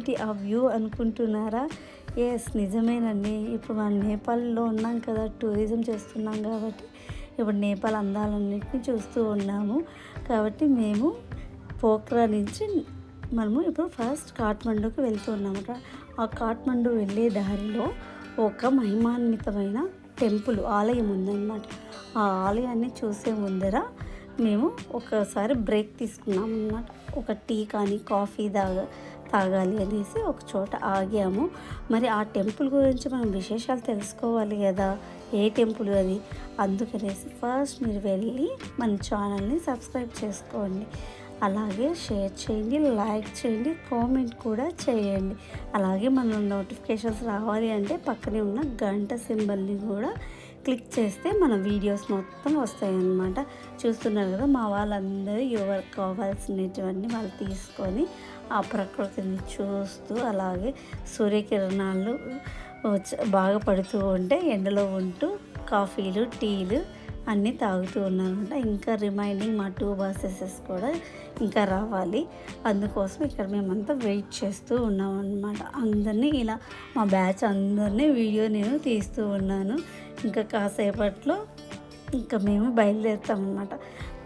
ఏమిటి ఆ వ్యూ అనుకుంటున్నారా? ఎస్ నిజమేనండి. ఇప్పుడు మనం నేపాల్లో ఉన్నాం కదా టూరిజం చేస్తున్నాం కాబట్టి ఇప్పుడు నేపాల్ అందాలన్నింటినీ చూస్తూ ఉన్నాము. కాబట్టి మేము పోఖ్రా నుంచి మనము ఇప్పుడు ఫస్ట్ కాఠ్మండూకి వెళ్తున్నాము ఆ కాఠ్మండూ వెళ్ళే దారిలో ఒక మహిమాన్వితమైన టెంపుల్ ఆలయం ఉందన్నమాట. ఆ ఆలయాన్ని చూసే ముందర మేము ఒకసారి బ్రేక్ తీసుకున్నాం అన్నమాట ఒక టీ కానీ కాఫీ దాగా తాగాలి అనేసి ఒక చోట ఆగాము. మరి ఆ టెంపుల్ గురించి మనం విశేషాలు తెలుసుకోవాలి కదా? ఏ టెంపుల్ అది? అందుకనేసి ఫస్ట్ మీరు వెళ్ళి మన ఛానల్ని సబ్స్క్రైబ్ చేసుకోండి. అలాగే షేర్ చేయండి లైక్ చేయండి కామెంట్ కూడా చేయండి. అలాగే మన నోటిఫికేషన్స్ రావాలి అంటే పక్కనే ఉన్న గంట సింబల్ని కూడా క్లిక్ చేస్తే మన వీడియోస్ మొత్తం వస్తాయన్నమాట. చూస్తున్నారు కదా మా వాళ్ళందరూ ఎవరికి కావాల్సినటువంటి వాళ్ళు తీసుకొని ఆ ప్రకృతిని చూస్తూ అలాగే సూర్యకిరణాలు బాగా పడుతూ ఉంటే ఎండలో ఉంటూ కాఫీలు టీలు అన్నీ తాగుతూ ఉన్నానమాట ఇంకా రిమైనింగ్ మా టూ బస్సెసెస్ కూడా ఇంకా రావాలి. అందుకోసం ఇక్కడ మేమంతా వెయిట్ చేస్తూ ఉన్నాం అనమాట అందరినీ ఇలా మా బ్యాచ్ అందరినీ వీడియో నేను తీస్తూ ఉన్నాను. ఇంకా కాసేపట్లో ఇంకా మేము బయలుదేరుతాం అనమాట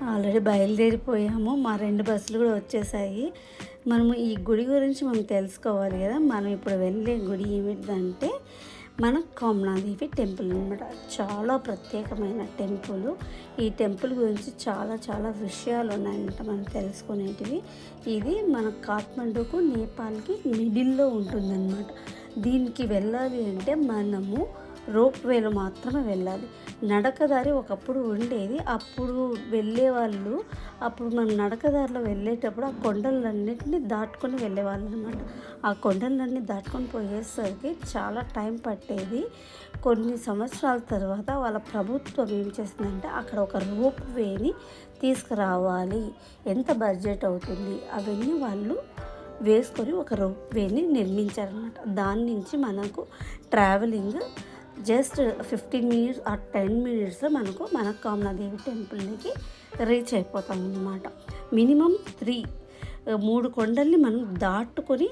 ఆల్రెడీ బయలుదేరిపోయాము. మా రెండు బస్సులు కూడా వచ్చేసాయి. మనము ఈ గుడి గురించి మనం తెలుసుకోవాలి కదా. మనం ఇప్పుడు వెళ్ళే గుడి ఏమిటంటే మన కామనాదేవి టెంపుల్ అనమాట చాలా ప్రత్యేకమైన టెంపుల్. ఈ టెంపుల్ గురించి చాలా చాలా విషయాలు ఉన్నాయన్నమాట మనం తెలుసుకునేటివి. ఇది మన కాఠ్మండూకు నేపాల్కి మిడిల్లో ఉంటుందన్నమాట. దీనికి వెళ్ళాలి అంటే మనము రోప్ వేలో మాత్రమే వెళ్ళాలి. నడకదారి ఒకప్పుడు ఉండేది. అప్పుడు వెళ్ళే వాళ్ళు అప్పుడు మనం నడకదారిలో వెళ్ళేటప్పుడు ఆ కొండలన్నింటినీ దాటుకొని వెళ్ళేవాళ్ళు అనమాట ఆ కొండలన్నీ దాటుకొని పోయేసరికి చాలా టైం పట్టేది. కొన్ని సంవత్సరాల తర్వాత వాళ్ళ ప్రభుత్వం ఏం చేసిందంటే అక్కడ ఒక రోప్ వేని తీసుకురావాలి. ఎంత బడ్జెట్ అవుతుంది? అవన్నీ వాళ్ళు వేసుకొని ఒక రోప్ వేని నిర్మించారనమాట దాని నుంచి మనకు ట్రావెలింగ్ జస్ట్ ఫిఫ్టీన్ మినిట్స్ ఆ టెన్ మినిట్స్లో మనకు మన కామనాదేవి టెంపుల్కి రీచ్ అయిపోతాం అన్నమాట. మినిమం త్రీ మూడు కొండల్ని మనం దాటుకొని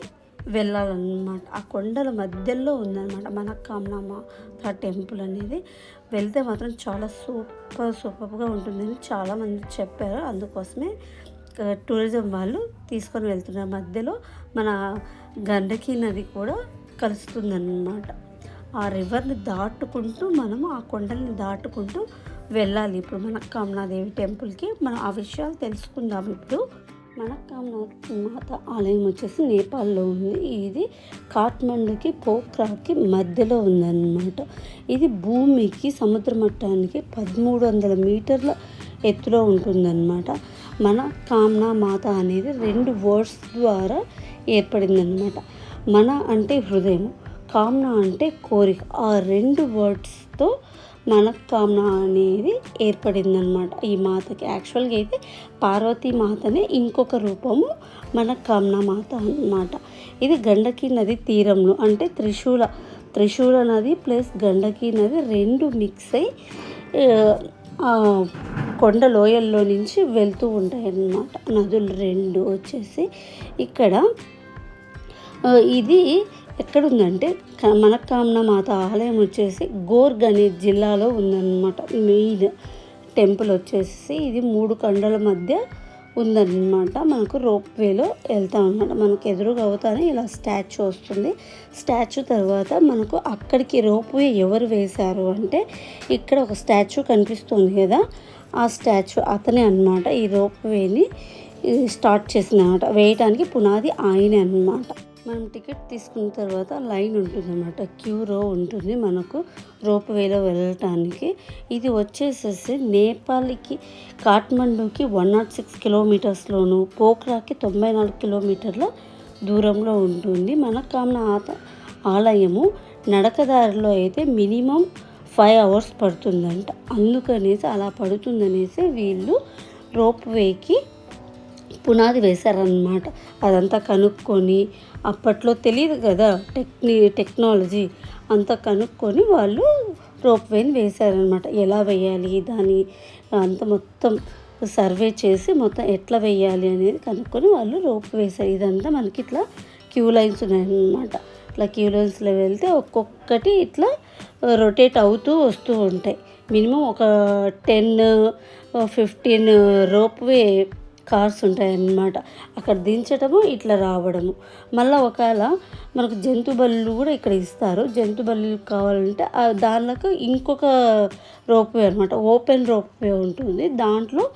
వెళ్ళాలన్నమాట. ఆ కొండల మధ్యలో ఉందన్నమాట మన ఆ టెంపుల్ అనేది. వెళ్తే మాత్రం చాలా సూపర్ సూపర్గా ఉంటుందని చాలామంది చెప్పారు. అందుకోసమే టూరిజం వాళ్ళు తీసుకొని వెళ్తున్నారు. మధ్యలో మన గండకి నది కూడా కలుస్తుందన్నమాట. ఆ రివర్ని దాటుకుంటూ మనము ఆ కొండల్ని దాటుకుంటూ వెళ్ళాలి. ఇప్పుడు మన కామనాదేవి టెంపుల్కి మనం ఆ విషయాలు తెలుసుకుందాం ఇప్పుడు. మన కామనాథ్ మాత ఆలయం వచ్చేసి నేపాల్లో ఉంది. ఇది కాఠ్మండుకి పోఖ్రాకి మధ్యలో ఉందన్నమాట. ఇది భూమికి సముద్ర మట్టానికి పదమూడు వందల మీటర్ల ఎత్తులో ఉంటుందన్నమాట. మన కామ్నా మాత అనేది రెండు వర్డ్స్ ద్వారా ఏర్పడిందన్నమాట. మన అంటే హృదయం. కామ్న అంటే కోరిక. ఆ రెండు వర్డ్స్తో మనకామ్న అనేది ఏర్పడిందనమాట ఈ మాతకి యాక్చువల్గా అయితే పార్వతీ మాతనే ఇంకొక రూపము మనకామ్న మాత అన్నమాట. ఇది గండకి నది తీరంలో అంటే త్రిశూల త్రిశూల నది ప్లస్ గండకి నది రెండు మిక్స్ అయి కొండ లోయల్లో నుంచి వెళ్తూ ఉంటాయి అన్నమాట నదులు రెండు వచ్చేసి ఇక్కడ ఇది ఎక్కడుందంటే మనకామన మాత ఆలయం వచ్చేసి గోర్గ్ అనే జిల్లాలో ఉందన్నమాట. మెయిన్ టెంపుల్ వచ్చేసి ఇది మూడు కండల మధ్య ఉందన్నమాట. మనకు రోప్ వేలో వెళ్తాం అనమాట మనకు ఎదురుగా అవుతానే ఇలా స్టాచ్యూ వస్తుంది. స్టాచ్యూ తర్వాత మనకు అక్కడికి రోప్ వే ఎవరు వేశారు అంటే ఇక్కడ ఒక స్టాచ్యూ కనిపిస్తుంది కదా ఆ స్టాచ్యూ అతనే అన్నమాట. ఈ రోప్ వేని స్టార్ట్ చేసింది అనమాట వేయటానికి పునాది ఆయనే అన్నమాట. మనం టికెట్ తీసుకున్న తర్వాత లైన్ ఉంటుంది అనమాట క్యూ రో ఉంటుంది మనకు రోప్ వేలో వెళ్ళటానికి. ఇది వచ్చేసేసి నేపాల్కి కాఠ్మండూకి వన్ నాట్ సిక్స్ కిలోమీటర్స్లోను పోఖ్రాకి తొంభై నాలుగు కిలోమీటర్ల దూరంలో ఉంటుంది. మన కామన ఆత ఆలయము నడకదారిలో అయితే మినిమం ఫైవ్ అవర్స్ పడుతుందంట. అందుకనేసి అలా పడుతుందనేసి వీళ్ళు రోప్ వేకి పునాది వేశారనమాట అదంతా కనుక్కొని అప్పట్లో తెలియదు కదా టెక్ని టెక్నాలజీ. అంతా కనుక్కొని వాళ్ళు రోప్ వేని వేశారనమాట ఎలా వేయాలి దాని అంత మొత్తం సర్వే చేసి మొత్తం ఎట్లా వేయాలి అనేది కనుక్కొని వాళ్ళు రోప్ వేశారు. ఇదంతా మనకి ఇట్లా క్యూ లైన్స్ ఉన్నాయన్నమాట. ఇట్లా క్యూ లైన్స్లో వెళ్తే ఒక్కొక్కటి ఇట్లా రొటేట్ అవుతూ వస్తూ ఉంటాయి. మినిమం ఒక టెన్ ఫిఫ్టీన్ రోప్వే కార్స్ ఉంటాయన్నమాట. అక్కడ దించడము ఇట్లా రావడము. మళ్ళీ ఒకవేళ మనకు జంతు బళ్ళు కూడా ఇక్కడ ఇస్తారు. జంతు బళ్ళు కావాలంటే దానిలోకి ఇంకొక రోప్వే అనమాట ఓపెన్ రోప్వే ఉంటుంది. దాంట్లో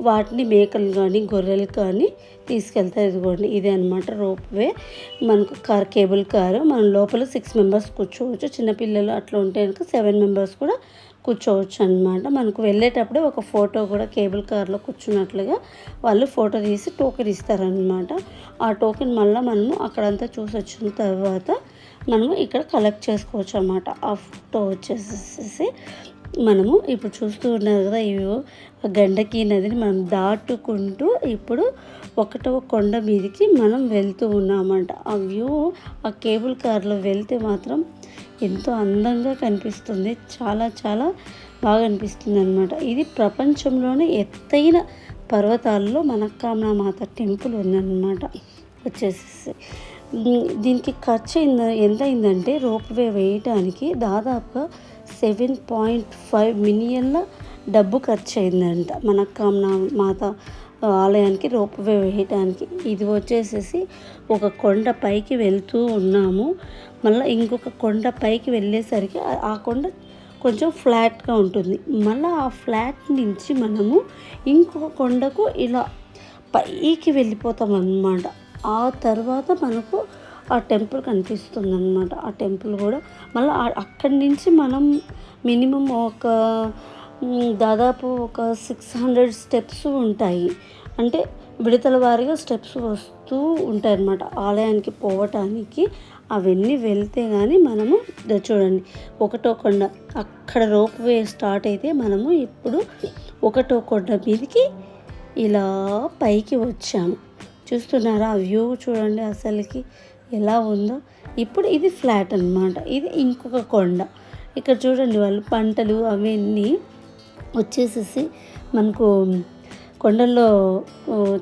వాటిని మేకలు కానీ గొర్రెలు కానీ తీసుకెళ్తారు. ఇదిగోండి ఇదే అనమాట రోప్వే. మనకు కార్ కేబుల్ కారు. మనం లోపల సిక్స్ మెంబర్స్ కూర్చోవచ్చు. చిన్నపిల్లలు అట్లా ఉంటే కనుక సెవెన్ మెంబర్స్ కూడా కూర్చోవచ్చు అనమాట మనకు వెళ్ళేటప్పుడే ఒక ఫోటో కూడా కేబుల్ కార్లో కూర్చున్నట్లుగా వాళ్ళు ఫోటో తీసి టోకెన్ ఇస్తారనమాట ఆ టోకెన్ మళ్ళీ మనము అక్కడంతా చూసి వచ్చిన తర్వాత మనము ఇక్కడ కలెక్ట్ చేసుకోవచ్చు అనమాట ఆ ఫోటో వచ్చేసేసి మనము ఇప్పుడు చూస్తూ ఉన్నారు కదా ఇవి గండకి నదిని మనం దాటుకుంటూ ఇప్పుడు ఒకటో కొండ మీదకి మనం వెళ్తూ ఉన్నామంట ఆ వ్యూ ఆ కేబుల్ కార్లో వెళ్తే మాత్రం ఎంతో అందంగా కనిపిస్తుంది. చాలా చాలా బాగా అనిపిస్తుంది అనమాట ఇది ప్రపంచంలోనే ఎత్తైన పర్వతాల్లో మనకామనామాత టెంపుల్ ఉందన్నమాట. వచ్చేసి దీనికి ఖర్చు ఎంత అయిందంటే రోప్వే వేయటానికి దాదాపుగా సెవెన్ పాయింట్ ఫైవ్ మిలియన్ల డబ్బు ఖర్చు అయిందంట మనకామన మాత ఆలయానికి రోప్వే వేయటానికి ఇది వచ్చేసేసి ఒక కొండ పైకి వెళ్తూ ఉన్నాము. మళ్ళీ ఇంకొక కొండ పైకి వెళ్ళేసరికి ఆ కొండ కొంచెం ఫ్లాట్గా ఉంటుంది. మళ్ళీ ఆ ఫ్లాట్ నుంచి మనము ఇంకొక కొండకు ఇలా పైకి వెళ్ళిపోతాం అన్నమాట ఆ తర్వాత మనకు ఆ టెంపుల్ కనిపిస్తుంది అనమాట ఆ టెంపుల్ కూడా మళ్ళీ అక్కడి నుంచి మనం మినిమం ఒక దాదాపు ఒక సిక్స్ హండ్రెడ్ స్టెప్స్ ఉంటాయి. అంటే విడతల వారీగా స్టెప్స్ వస్తూ ఉంటాయి అన్నమాట ఆలయానికి పోవటానికి అవన్నీ వెళ్తే కానీ మనము చూడండి ఒకటో కొండ అక్కడ రోప్ వే స్టార్ట్ అయితే మనము ఇప్పుడు ఒకటో కొండ మీదకి ఇలా పైకి వచ్చాము. చూస్తున్నారా ఆ వ్యూ చూడండి అసలుకి ఎలా ఉందో. ఇప్పుడు ఇది ఫ్లాట్ అనమాట ఇది ఇంకొక కొండ. ఇక్కడ చూడండి వాళ్ళు పంటలు అవన్నీ వచ్చేసేసి మనకు కొండల్లో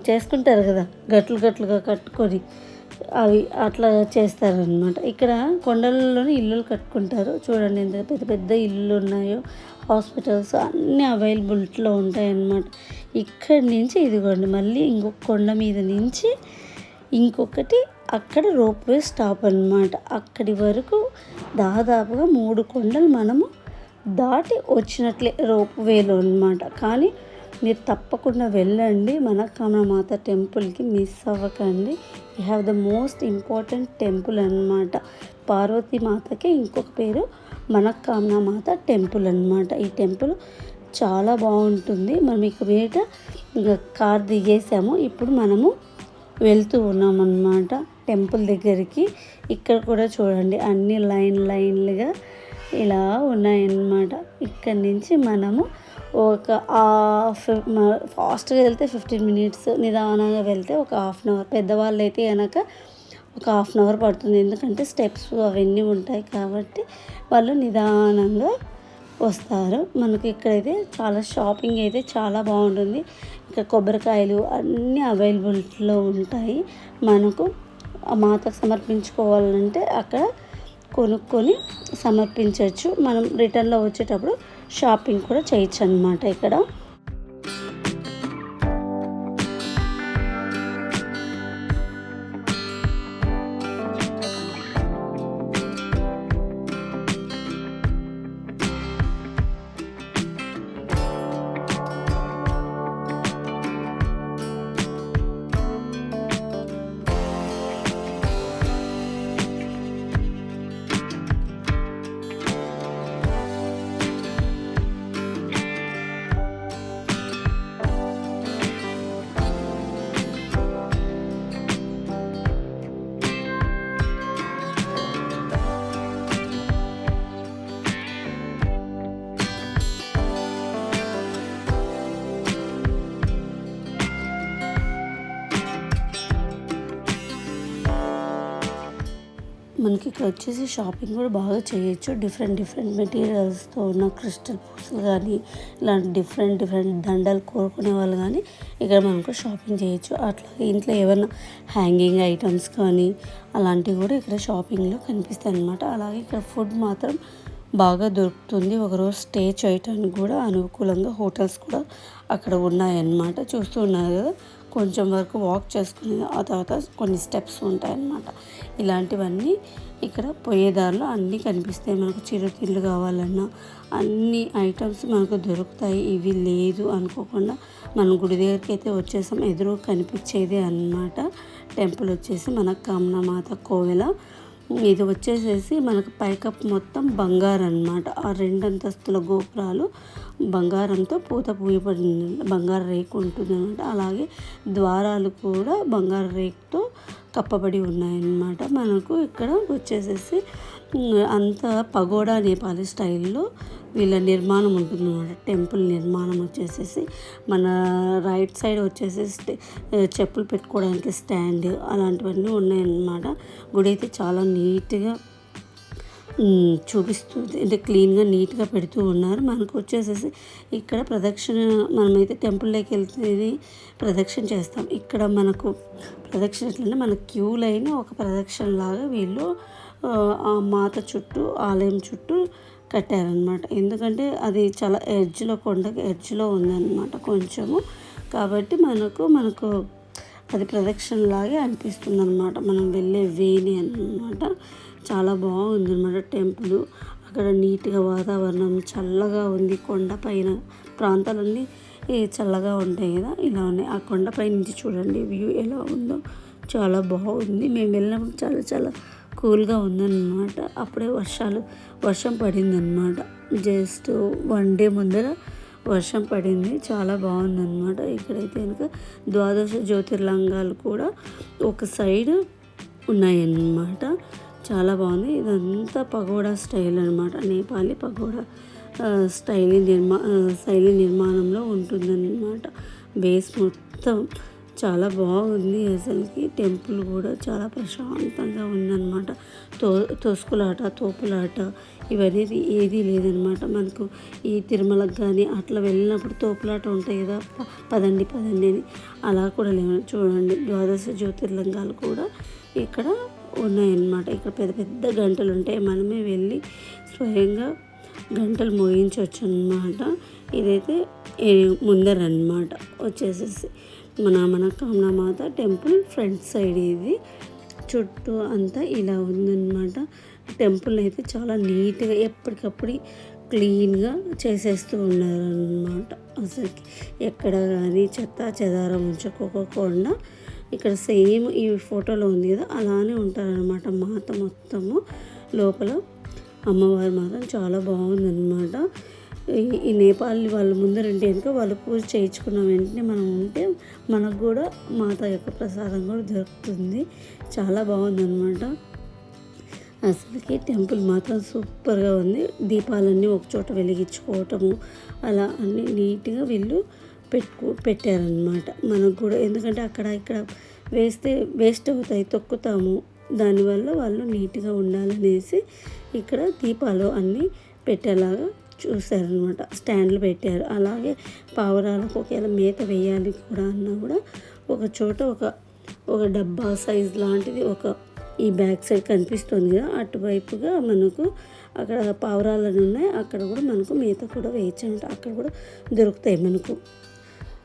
చేసుకుంటారు కదా గట్లు గట్లుగా కట్టుకొని అవి అట్లా చేస్తారనమాట ఇక్కడ కొండలలోనే ఇల్లులు కట్టుకుంటారు. చూడండి ఎంత పెద్ద పెద్ద ఇల్లులు ఉన్నాయో హాస్పిటల్స్ అన్నీ అవైలబిలిటీలో ఉంటాయన్నమాట. ఇక్కడి నుంచి ఇదిగోండి మళ్ళీ ఇంకొక కొండ మీద నుంచి ఇంకొకటి అక్కడ రోప్వే స్టాప్ అనమాట అక్కడి వరకు దాదాపుగా మూడు కొండలు మనము దాటి వచ్చినట్లే రోప్వేలో అనమాట కానీ మీరు తప్పకుండా వెళ్ళండి. మనకామనమాత టెంపుల్కి మిస్ అవ్వకండి. You have the most important temple అనమాట పార్వతీమాతకి ఇంకొక పేరు మనకామనమాత టెంపుల్ అనమాట ఈ టెంపుల్ చాలా బాగుంటుంది. మనం ఇక మీద కార్ దిగేసాము. ఇప్పుడు మనము వెళ్తూ ఉన్నామన్నమాట టెంపుల్ దగ్గరికి. ఇక్కడ కూడా చూడండి అన్ని లైన్ లైన్లుగా ఇలా ఉన్నాయన్నమాట. ఇక్కడి నుంచి మనము ఒక ఫాస్ట్గా వెళ్తే ఫిఫ్టీన్ మినిట్స్ నిదానంగా వెళ్తే ఒక హాఫ్ అన్ అవర్. పెద్దవాళ్ళు అయితే కనుక ఒక హాఫ్ అన్ అవర్ పడుతుంది. ఎందుకంటే స్టెప్స్ అవన్నీ ఉంటాయి కాబట్టి వాళ్ళు నిదానంగా వస్తారు. మనకి ఇక్కడైతే చాలా షాపింగ్ అయితే చాలా బాగుంటుంది. ఇంకా కొబ్బరికాయలు అన్నీ అవైలబిలిటీలో ఉంటాయి. మనకు మాతకు సమర్పించుకోవాలంటే అక్కడ కొనుక్కొని సమర్పించవచ్చు. మనం రిటర్న్లో వచ్చేటప్పుడు షాపింగ్ కూడా చేయొచ్చు అనమాట ఇక్కడ. మనకి ఇక్కడ వచ్చేసి షాపింగ్ కూడా బాగా చేయొచ్చు. డిఫరెంట్ డిఫరెంట్ మెటీరియల్స్తో ఉన్న క్రిస్టల్ పూసలు కానీ ఇలాంటి డిఫరెంట్ డిఫరెంట్ దండలు కోరుకునే వాళ్ళు కానీ ఇక్కడ మనకు షాపింగ్ చేయొచ్చు. అట్లాగే ఇంట్లో ఏమైనా హ్యాంగింగ్ ఐటమ్స్ కానీ అలాంటివి కూడా ఇక్కడ షాపింగ్లో కనిపిస్తాయి అన్నమాట అలాగే ఇక్కడ ఫుడ్ మాత్రం బాగా దొరుకుతుంది. ఒకరోజు స్టే చేయటానికి కూడా అనుకూలంగా హోటల్స్ కూడా అక్కడ ఉన్నాయన్నమాట. చూస్తూ ఉన్నారు కదా కొంచెం వరకు వాక్ చేసుకుని ఆ తర్వాత కొన్ని స్టెప్స్ ఉంటాయన్నమాట. ఇలాంటివన్నీ ఇక్కడ పోయేదారిలో అన్నీ కనిపిస్తాయి. మనకు చిరుతిళ్ళు కావాలన్నా అన్ని ఐటమ్స్ మనకు దొరుకుతాయి. ఇవి లేదు అనుకోకుండా మనం గుడి దగ్గరికి అయితే వచ్చేసాం. ఎదురు కనిపించేది అన్నమాట. టెంపుల్ వచ్చేసి మన కామనామాత కోవెల ఇది వచ్చేసేసి మనకు పైకప్పు మొత్తం బంగారం అనమాట ఆ రెండంతస్తుల గోపురాలు బంగారంతో పూత పూయబడింది. బంగారు రేకు ఉంటుంది అనమాట అలాగే ద్వారాలు కూడా బంగారు రేకుతో కప్పబడి ఉన్నాయన్నమాట. మనకు ఇక్కడ వచ్చేసేసి అంత పగోడా నేపాలి స్టైల్లో వీళ్ళ నిర్మాణం ఉంటుందన్నమాట టెంపుల్ నిర్మాణం వచ్చేసేసి మన రైట్ సైడ్ వచ్చేసి చెప్పులు పెట్టుకోవడానికి స్టాండ్ అలాంటివన్నీ ఉన్నాయన్నమాట. గుడి అయితే చాలా నీట్గా చూపిస్తుంది. అంటే క్లీన్గా నీట్గా పెడుతూ ఉన్నారు. మనకు వచ్చేసేసి ఇక్కడ ప్రదక్షిణ మనమైతే టెంపుల్లోకి వెళ్తే ప్రదక్షిణ చేస్తాం. ఇక్కడ మనకు ప్రదక్షిణ ఎట్లంటే మన క్యూ లైన్ ఒక ప్రదక్షిణ లాగా వీళ్ళు ఆ మాత చుట్టూ ఆలయం చుట్టూ కట్టారనమాట ఎందుకంటే అది చాలా ఎడ్జ్లో కొండకి ఎడ్జ్లో ఉందన్నమాట కొంచెము. కాబట్టి మనకు మనకు అది ప్రదక్షిణలాగే అనిపిస్తుంది అనమాట మనం వెళ్ళే వేని అనమాట చాలా బాగుంది అనమాట టెంపుల్. అక్కడ నీట్గా వాతావరణం చల్లగా ఉంది. కొండ పైన ప్రాంతాలన్నీ చల్లగా ఉంటాయి కదా ఇలా ఉన్నాయి ఆ కొండపై నుంచి చూడండి వ్యూ ఎలా ఉందో. చాలా బాగుంది. మేము వెళ్ళినప్పుడు చాలా చాలా కూల్గా ఉందన్నమాట. అప్పుడే వర్షాలు వర్షం పడిందన్నమాట. జస్ట్ వన్ డే ముందర వర్షం పడింది. చాలా బాగుందన్నమాట. ఇక్కడైతే కనుక ద్వాదశ జ్యోతిర్లింగాలు కూడా ఒక సైడ్ ఉన్నాయన్నమాట. చాలా బాగుంది. ఇదంతా పగోడా స్టైల్ అనమాట నేపాలీ పగోడా స్టైల్ నిర్మా శైలి నిర్మాణంలో ఉంటుందన్నమాట. బేస్ మొత్తం చాలా బాగుంది అసలుకి. టెంపుల్ కూడా చాలా ప్రశాంతంగా ఉందన్నమాట. తో తోసుకులాట తోపులాట ఇవన్నీ ఏదీ లేదనమాట మనకు ఈ తిరుమలకు కానీ అట్లా వెళ్ళినప్పుడు తోపులాట ఉంటాయి కదా పదండి పదండి అని. అలా కూడా లేవు. చూడండి ద్వాదశ జ్యోతిర్లింగాలు కూడా ఇక్కడ ఉన్నాయన్నమాట. ఇక్కడ పెద్ద పెద్ద గంటలు ఉంటాయి. మనమే వెళ్ళి స్వయంగా గంటలు మోయించవచ్చు అనమాట ఇదైతే ముందరన్నమాట. వచ్చేసేసి మన మన కామనామాత టెంపుల్ ఫ్రంట్ సైడ్ ఇది. చుట్టూ అంతా ఇలా ఉందన్నమాట. టెంపుల్ అయితే చాలా నీట్గా ఎప్పటికప్పుడు క్లీన్గా చేసేస్తూ ఉన్నారనమాట అసలుకి ఎక్కడ కానీ చెత్త చెదారం ఉంచుకోకుండా ఇక్కడ సేమ్ ఈ ఫోటోలో ఉంది కదా అలానే ఉంటారనమాట మాత మొత్తము. లోపల అమ్మవారి మాత్రం చాలా బాగుందన్నమాట. ఈ నేపాల్ వాళ్ళ ముందరంటే కనుక వాళ్ళు పూజ చేయించుకున్న వెంటనే మనం ఉంటే మనకు కూడా మాత యొక్క ప్రసాదం కూడా దొరుకుతుంది. చాలా బాగుందన్నమాట. అసలుకి టెంపుల్ మాత్రం సూపర్గా ఉంది. దీపాలన్నీ ఒకచోట వెలిగించుకోవటము అలా అన్నీ నీట్గా వీళ్ళు పెట్టుకు పెట్టారనమాట మనకు కూడా ఎందుకంటే అక్కడ ఇక్కడ వేస్తే వేస్ట్ అవుతాయి తొక్కుతాము. దానివల్ల వాళ్ళు నీట్గా ఉండాలనేసి ఇక్కడ దీపాలు అన్నీ పెట్టేలాగా చూసారనమాట స్టాండ్లు పెట్టారు. అలాగే పావురాలకు ఒకవేళ మేత వేయాలి కూడా అన్నా కూడా ఒక చోట ఒక ఒక డబ్బా సైజ్ లాంటిది ఒక ఈ బ్యాక్ సైడ్ కనిపిస్తుంది కదా అటువైపుగా మనకు అక్కడ పావురాలు ఉన్నాయి. అక్కడ కూడా మనకు మేత కూడా వేయచ్చు అక్కడ కూడా దొరుకుతాయి మనకు.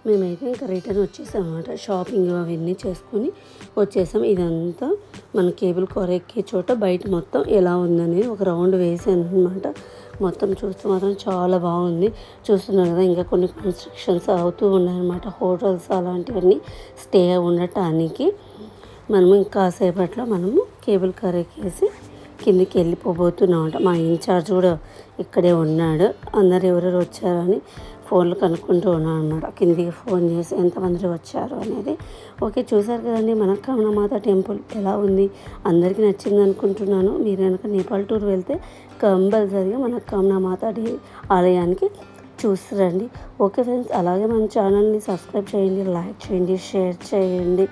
మేమైతే ఇంకా రిటర్న్ వచ్చేసాం అనమాట షాపింగ్ అవన్నీ చేసుకొని వచ్చేసాం. ఇదంతా మన కేబుల్ కూర ఎక్కే చోట బయట మొత్తం ఎలా ఉందని ఒక రౌండ్ వేసాను అనమాట మొత్తం చూస్తే మాత్రం చాలా బాగుంది. చూస్తున్నారు కదా ఇంకా కొన్ని కన్స్ట్రక్షన్స్ అవుతూ ఉన్నాయన్నమాట. హోటల్స్ అలాంటివన్నీ స్టే ఉండటానికి. మనము ఇంకా సేపట్లో మనము కేబుల్ కార్ ఎక్కేసి కిందికి వెళ్ళిపోబోతున్నాం మా ఇన్ఛార్జ్ కూడా ఇక్కడే ఉన్నాడు. అందరు ఎవరెవరు వచ్చారని ఫోన్లు కనుక్కుంటూ ఉన్నాను అనమాట కిందికి ఫోన్ చేసి ఎంతమంది వచ్చారు అనేది. ఓకే చూసారు కదండి. మన కమలమాత టెంపుల్ ఎలా ఉంది? అందరికీ నచ్చింది అనుకుంటున్నాను. మీరు కనుక నేపాల్ టూర్ వెళ్తే కంపల్సరిగా మన కమలమాత ఆలయానికి చూసిరండి. ఓకే ఫ్రెండ్స్ అలాగే మన ఛానల్ని సబ్స్క్రైబ్ చేయండి లైక్ చేయండి షేర్ చేయండి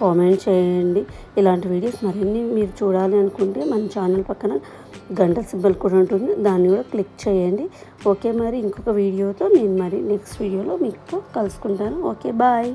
కామెంట్ చేయండి. ఇలాంటి వీడియోస్ మరిన్ని మీరు చూడాలి అనుకుంటే మన ఛానల్ పక్కన గంట సింబల్ కూడా ఉంటుంది. దాన్ని కూడా క్లిక్ చేయండి. ఓకే మరి ఇంకొక వీడియోతో నేను మరి నెక్స్ట్ వీడియోలో మీకు కలుసుకుంటాను. Okay bye.